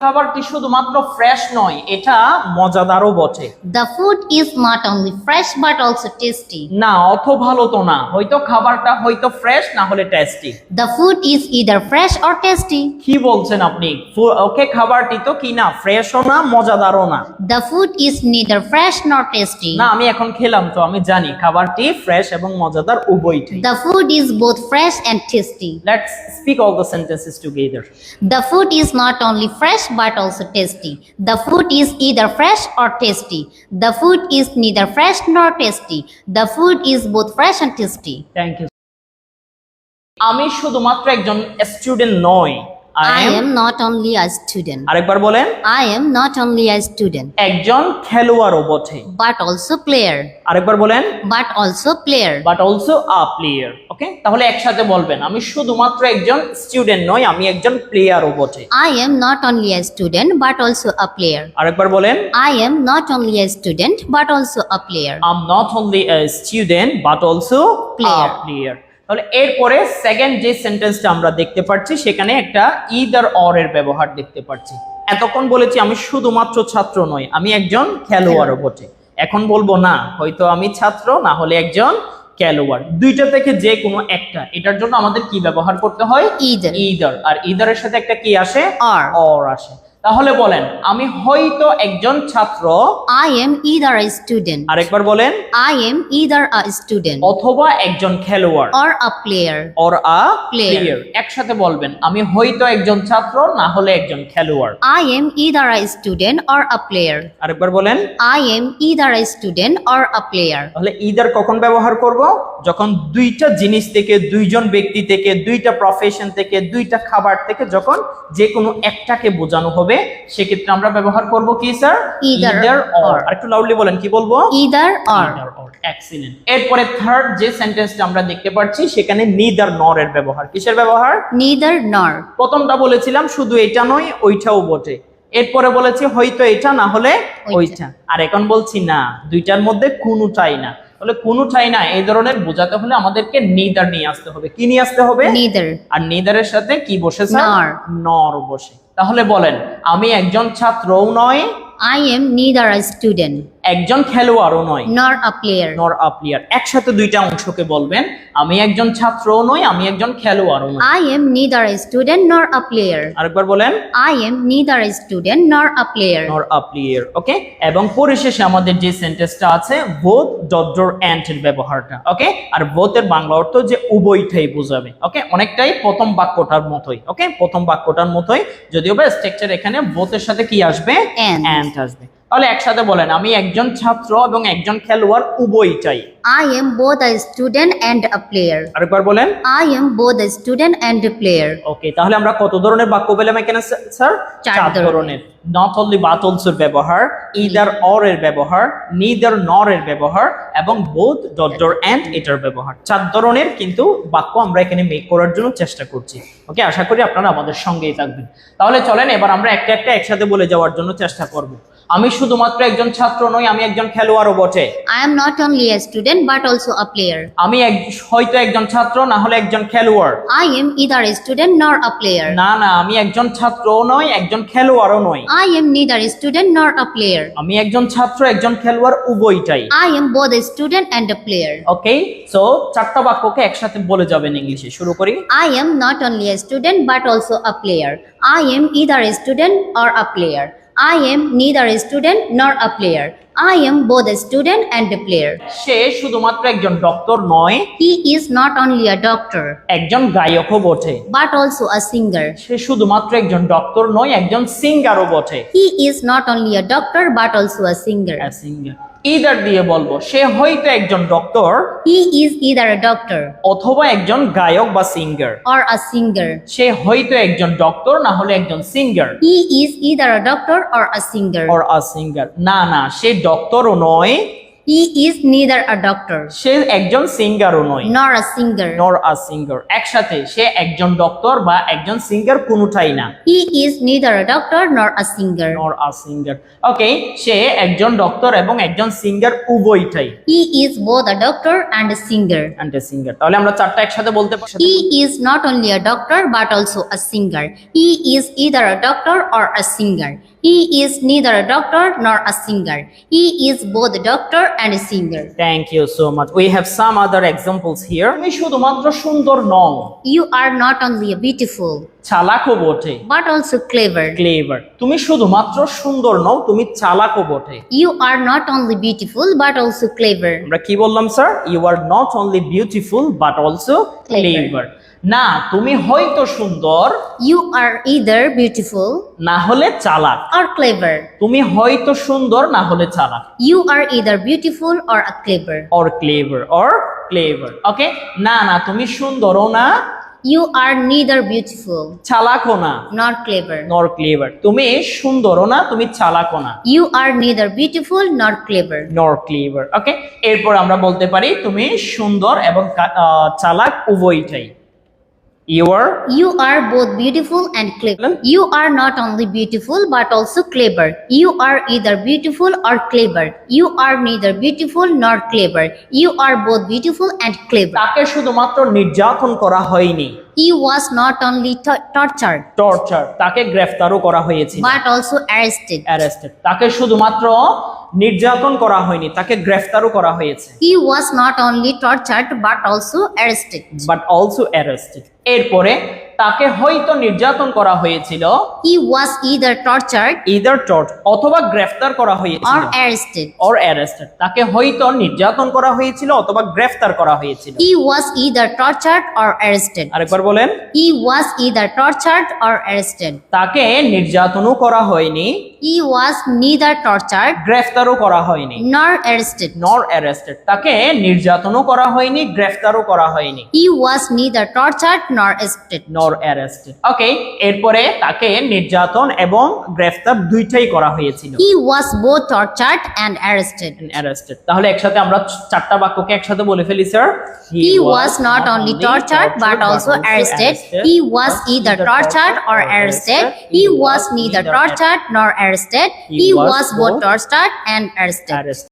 খাবারটি শুধুমাত্র ফ্রেশ নয় এটা মজাদারও বটে। The food is not only fresh but also tasty না অত ভালো তো না। হয়তো খাবারটা হয়তো ফ্রেশ না হলে tasty the food is either fresh or tasty কি বলছেন আপনি? ওকে খাবারটি তো কি না ফ্রেশ ফ্রেশও না মজাদারও না? The food is neither fresh not tasty না আমি এখন খেলাম তো আমি জানি খাবারটি ফ্রেশ এবং মজাদার উভয়টি the food is both fresh and tasty let's speak all the sentences together the food is not only fresh but also tasty. The food is either fresh or tasty. The food is neither fresh nor tasty. The food is both fresh and tasty. thank you আমি শুধুমাত্র একজন student I am not only a student. আরেকবার বলেন I am not only a student একজন খেলোয়াড়ও বটে but also player. আরেকবার বলেন But also player. But also a player okay তাহলে একসাথে বলবেন আমি শুধুমাত্র একজন স্টুডেন্ট নই আমি একজন প্লেয়ারও বটে I am not only a student but also a player. আরেকবার বলেন I am not only a student but also a player. Am not only a student but also Player. Player তাহলে এরপরে সেকেন্ড যে সেন্টেন্সটা আমরা দেখতে পাচ্ছি সেখানে একটা ইদার অর এর ব্যবহার দেখতে পাচ্ছি এতক্ষণ বলেছি আমি শুধুমাত্র ছাত্র নই আমি একজন খেলোয়াড়ও বটে। এখন বলব না হয়তো আমি ছাত্র না হলে একজন খেলোয়াড়। দুইটা থেকে যে কোনো একটা এটার জন্য আমাদের কি ব্যবহার করতে হয়. ইদার আর ইদারের সাথে একটা কি আসে? Or. অর আসে। তাহলে বলেন আমি হয়তো একজন ছাত্র। I am either a student আরেকবার বলেন I am either a student অথবা একজন খেলোয়াড়। or a player or a player একসাথে বলবেন আমি হয়তো একজন ছাত্র না হলে একজন খেলোয়াড়। I am either a student or a player. আরেকবার বলেন I am either a student or a player. তাহলে ইদার কখন ব্যবহার করব? যখন দুইটা জিনিস থেকে দুইজন ব্যক্তি থেকে দুইটা প্রফেশন থেকে দুইটা খাবার থেকে যখন যে কোনো একটাকে বোঝানো হবে। সেক্ষেত্রে আমরা ব্যবহার করব কি স্যার Either অর or. আর একটু লাউডলি বলেন কি বলব? Either or. এক্সিলেন্ট এরপরে থার্ড যে সেন্টেন্সটা আমরা দেখতে পাচ্ছি সেখানে নিদার নর এর ব্যবহার। কিসের ব্যবহার? Neither nor. প্রথমটা বলেছিলাম শুধু এটা নয় ওইটাও বটে। এরপরে বলেছি হয়তো এটা না হলে ওইটা। আর এখন বলছি না দুইটার মধ্যে কোনোটাই না। তাহলে কোনোটাই না এই ধরনের বোঝাতে হলে আমাদেরকে নিদার নিয়ে আসতে হবে। কি নিয়ে আসতে হবে? Neither. আর নিদারের সাথে কি বসেছে নর। নর বসে। তাহলে বলেন আমি একজন ছাত্রও নয়। I am neither a student. একজন খেলোয়াড়ও নয়। নর আ প্লেয়ার নর আ প্লেয়ার একসাথে দুইটা অংশকে বলবেন আমি একজন ছাত্রও নই আমি একজন খেলোয়াড়ও নই। I am neither a student nor a player. আরেকবার বলেন। I am neither a student nor a player. নর আ প্লেয়ার ওকে এবং পরিশেষে আমাদের যে সেন্টেন্সটা আছে বোথ ডটর অ্যান্ড এর ব্যবহারটা ওকে আর বোথ এর বাংলা অর্থ যে উভয়টাই বোঝাবে ওকে অনেকটাই প্রথম বাক্যটার মতোই ওকে প্রথম বাক্যটার মতোই যদিও বা স্ট্রাকচার এখানে বোথের সাথে কি আসবে. অ্যান্ড আসবে। তাহলে একসাথে বলেন আমি একজন ছাত্র এবং একজন খেলোয়াড় উভয়ই উভয়টাই I am both a student and a player. আরেকবার বলেন। I am both a student and a player. Okay তাহলে আমরা কত ধরনের বাক্য পেলাম এখানে স্যার? চার ধরনের। নট অনলি বাট অলসোর ব্যবহার ইদার অর এর ব্যবহার নিদার নর এর ব্যবহার এবং বোথ ডটর অ্যান্ড এটার ব্যবহার। চার ধরনের কিন্তু বাক্য আমরা এখানে মেক করার জন্য চেষ্টা করছি। ওকে আশা করি আপনারা আমাদের সঙ্গেই থাকবেন। তাহলে চলেন এবার আমরা একটা একটা একসাথে বলে যাওয়ার জন্য চেষ্টা করব। আমি শুধুমাত্র একজন ছাত্র নই আমি একজন খেলোয়াড়ও বটে। I am not only a student but also a player আমি হয়তো একজন ছাত্র না হলে একজন খেলোয়াড়। I am either a student nor a player না না আমি একজন ছাত্র নই একজন খেলোয়াড়ও নই। I am neither a student nor a player আমি একজন ছাত্র একজন খেলোয়াড় উভয়টাই। I am both a student and a player okay so চারটা বাক্যকে একসাথে বলে যাবেন ইংলিশে। শুরু করি। I am not only a student but also a player I am either a student or a player I am neither a student nor a player. I am both a student and a player. সে শুধুমাত্র একজন doctor নয় He is not only a doctor একজন গায়কও বটে but also a singer. সে শুধুমাত্র একজন doctor নয় একজন সিঙ্গারও বটে He is not only a doctor but also a singer. Singer either দিয়ে বলব সে হয়তো একজন doctor he is either a doctor অথবা একজন গায়ক বা সিঙ্গার অর আ সিঙ্গার সে হয়তো একজন ডক্টর না হলে একজন singer he is either a doctor or a singer or a singer না না সে ডক্টরও নয় He is neither a doctor সে একজন সিঙ্গারও নয় nor a singer. নর আ সিঙ্গার একসাথে সে একজন ডক্টর বা একজন সিঙ্গার কোনোটাই না He is neither a doctor nor a singer. নর আ সিঙ্গার ওকে সে একজন ডক্টর এবং একজন সিঙ্গার উভয়টাই He is both a doctor and a singer. And singer তাহলে আমরা চারটা একসাথে বলতে পারি He is not only a doctor but also a singer. He is either a doctor or a singer. He is neither a doctor nor a singer. He is both a doctor and a singer. Thank you so much. We have some other examples here. তুমি শুধুমাত্র সুন্দর নও You are not only a beautiful চালাকও বটে but also clever. Clever তুমি শুধুমাত্র সুন্দর নও তুমি চালাকও বটে You are not only beautiful but also clever. আমরা কি বললাম sir you are not only beautiful but also Clever. Clever না তুমি হয়তো সুন্দর ইউ আর ইদার বিউটিফুল না হলে চালাক। আর ক্লেভার তুমি হয়তো সুন্দর না হলে চালাক। You are either beautiful or clever or clever or clever okay না না তুমি সুন্দরও না ইউ আর নিদার বিউটিফুল চালাকও না নর ক্লেভার নর ক্লেভার তুমি সুন্দরও না তুমি চালাকও না। You are neither beautiful not clever nor clever okay এরপর আমরা বলতে পারি তুমি সুন্দর এবং চালাক উভয়টাই। You are You are both beautiful and clever. You are not only beautiful but also clever. You are either beautiful or clever. You are neither beautiful nor clever. You are both beautiful and clever. তাকে শুধুমাত্র নির্যাতন করা হয়নি He was not only to- tortured torture তাকে গ্রেফতারও করা হয়েছে but also arrested. Arrested তাকে শুধুমাত্র নির্যাতন করা হয়নি তাকে গ্রেফতারও করা হয়েছে। He was not only tortured but also arrested but also arrested এরপরে তাকে হয়তো নির্যাতন করা হয়েছিল। He was either tortured either torch অথবা গ্রেফতার করা হয়েছিল। অর অ্যারেস্টেড অর অ্যারেস্টেড তাকে হয়তো নির্যাতন করা হয়েছিল অথবা গ্রেফতার করা হয়েছিল। He was either tortured or arrested আরেকবার বলেন। He was either tortured or arrested তাকে নির্যাতনও করা হয়নি। হি ওয়াজ নিদার টর্চার্ড গ্রেফতারও করা হয়নি। নর অ্যারেস্টেড নর অ্যারেস্টেড তাকে নির্যাতনও করা হয়নি গ্রেফতারও করা হয়নি। He was neither tortured nor arrested nor for arrest okay এরপরে তাকে নির্যাতন এবং গ্রেফতার দুইটাই করা হয়েছিল। He was both tortured and arrested arrested তাহলে একসাথে আমরা চারটি বাক্যকে একসাথে বলে ফেলি sir he was not only tortured but also arrested he was either tortured or arrested he was neither tortured nor arrested he was both tortured and arrested